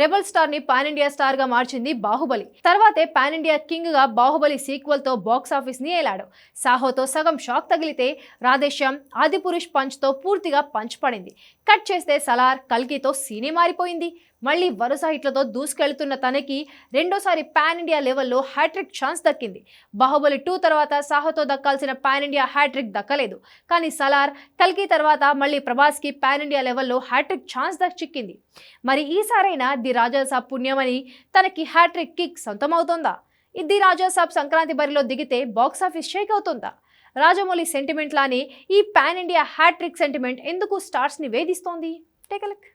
Rebel స్టార్ని pan India స్టార్గా మార్చింది బాహుబలి. తర్వాతే పాన్ ఇండియా కింగ్గా బాహుబలి సీక్వెల్తో బాక్స్ ఆఫీస్ని ఏలాడు. సాహోతో సగం షాక్ తగిలితే రాధేశ్యామ్ ఆదిపురుష్ పంచ్తో పూర్తిగా పంచ్ పడింది. కట్ చేస్తే సలార్ కల్కితో సీనే మారిపోయింది. మళ్ళీ వరుస హిట్లతో దూసుకెళ్తున్న తనకి రెండోసారి పాన్ ఇండియా లెవెల్లో హ్యాట్రిక్ ఛాన్స్ దక్కింది. బాహుబలి టూ తర్వాత సాహోతో దక్కాల్సిన పాన్ ఇండియా హ్యాట్రిక్ దక్కలేదు. కానీ సలార్ కల్కి తర్వాత మళ్ళీ ప్రభాస్కి పాన్ ఇండియా లెవెల్లో హ్యాట్రిక్ ఛాన్స్ దక్కింది మరి ఈసారైనా ది రాజాసాబ్ పుణ్యమని తనకి హ్యాట్రిక్ కిక్ సొంతమవుతోందా? ఇది ది రాజాసాబ్ సంక్రాంతి బరిలో దిగితే బాక్స్ ఆఫీస్ షేక్ అవుతుందా? రాజమౌళి సెంటిమెంట్ లానే ఈ పాన్ ఇండియా హ్యాట్రిక్ సెంటిమెంట్ ఎందుకు స్టార్స్ని వేధిస్తోంది? టేకలక్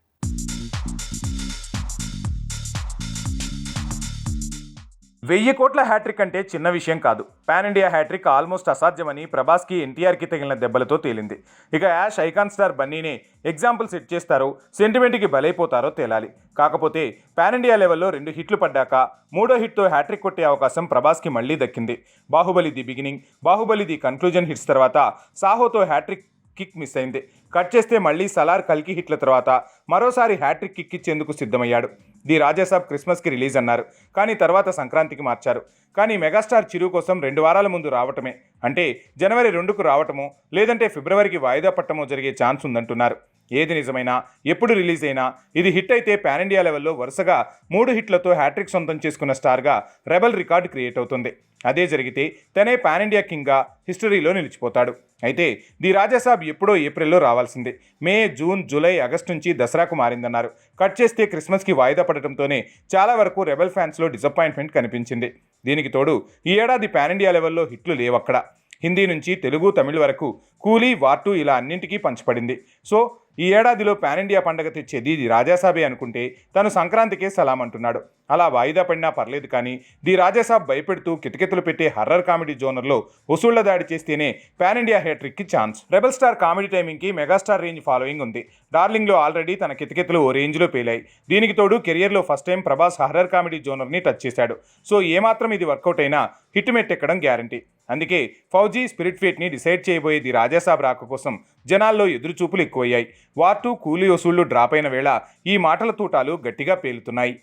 వెయ్యి కోట్ల హ్యాట్రిక్ అంటే చిన్న విషయం కాదు. పాన్ ఇండియా హ్యాట్రిక్ ఆల్మోస్ట్ అసాధ్యమని ప్రభాస్కి ఎన్టీఆర్కి తగిలిన దెబ్బలతో తేలింది. ఇక యాష్ ఐకాన్ స్టార్ బన్నీనే ఎగ్జాంపుల్ సెట్ చేస్తారో సెంటిమెంట్కి బలైపోతారో తేలాలి. కాకపోతే పాన్ ఇండియా లెవెల్లో రెండు హిట్లు పడ్డాక మూడో హిట్తో హ్యాట్రిక్ కొట్టే అవకాశం ప్రభాస్కి మళ్ళీ దక్కింది. Baahubali the beginning Baahubali the conclusion hits తర్వాత సాహోతో హ్యాట్రిక్ కిక్ మిస్ అయింది. కట్ చేస్తే మళ్ళీ సలార్ కల్కి హిట్ల తర్వాత మరోసారి హ్యాట్రిక్ కిక్ ఇచ్చేందుకు సిద్ధమయ్యాడు. ది రాజాసాబ్ క్రిస్మస్కి రిలీజ్ అన్నారు. కానీ తర్వాత సంక్రాంతికి మార్చారు. కానీ మెగాస్టార్ చిరు కోసం రెండు వారాల ముందు రావటమే. అంటే జనవరి రెండుకు రావటమో లేదంటే ఫిబ్రవరికి వాయిదా పట్టమో జరిగే ఛాన్స్ ఉందంటున్నారు. ఏది నిజమైనా ఎప్పుడు రిలీజ్ అయినా ఇది హిట్ అయితే పాన్ ఇండియా లెవెల్లో వరుసగా మూడు హిట్లతో హ్యాట్రిక్ సొంతం చేసుకున్న స్టార్గా రెబల్ రికార్డు క్రియేట్ అవుతుంది. అదే జరిగితే తనే పాన్ ఇండియా కింగ్గా హిస్టరీలో నిలిచిపోతాడు. అయితే ది రాజాసాబ్ ఎప్పుడో ఏప్రిల్లో రావాల్సిందే. మే జూన్ జూలై ఆగస్టు నుంచి దసరాకు మారిందన్నారు. కట్ చేస్తే క్రిస్మస్కి వాయిదా పడటంతోనే చాలా వరకు రెబల్ ఫ్యాన్స్లో డిసప్పాయింట్మెంట్ కనిపించింది. దీనికి తోడు ఈ ఏడాది పాన్ ఇండియా లెవెల్లో హిట్లు లేవక్కడ. హిందీ నుంచి తెలుగు తమిళ వరకు కూలీ వార్టు ఇలా అన్నింటికీ పంచబడింది. సో ఈ ఏడాదిలో పాన్ ఇండియా పండగ తెచ్చేది ఇది రాజాసాబే అనుకుంటే తను సంక్రాంతికే సలాం అంటున్నాడు. అలా వాయిదా పడినా పర్లేదు కానీ ది రాజాసాబ్ భయపెడుతూ కిటకితలు పెట్టే హర్రర్ కామెడీ జోనర్లో వసూళ్ళ దాడి చేస్తేనే పాన్ ఇండియా హ్యాట్రిక్కి ఛాన్స్. రెబల్ స్టార్ కామెడీ టైమింగ్కి మెగాస్టార్ రేంజ్ ఫాలోయింగ్ ఉంది. డార్లింగ్లో ఆల్రెడీ తన కితకితలు ఓ రేంజ్లో పేలాయి. దీనికి తోడు కెరియర్లో first time Prabhas horror comedy జోనర్ని touch చేశాడు. సో ఏమాత్రం ఇది వర్కౌట్ అయినా హిట్ మెట్టెక్కడం గ్యారంటీ. అందుకే ఫౌజీ స్పిరిట్ ఫీట్ని డిసైడ్ చేయబోయేది రాజాసాబ్ రాక కోసం జనాల్లో ఎదురుచూపులు ఎక్కువయ్యాయి. వార్టు కూలీ వసూళ్ళు డ్రాప్ అయిన వేళ ఈ మాటల తూటాలు గట్టిగా పేలుతున్నాయి.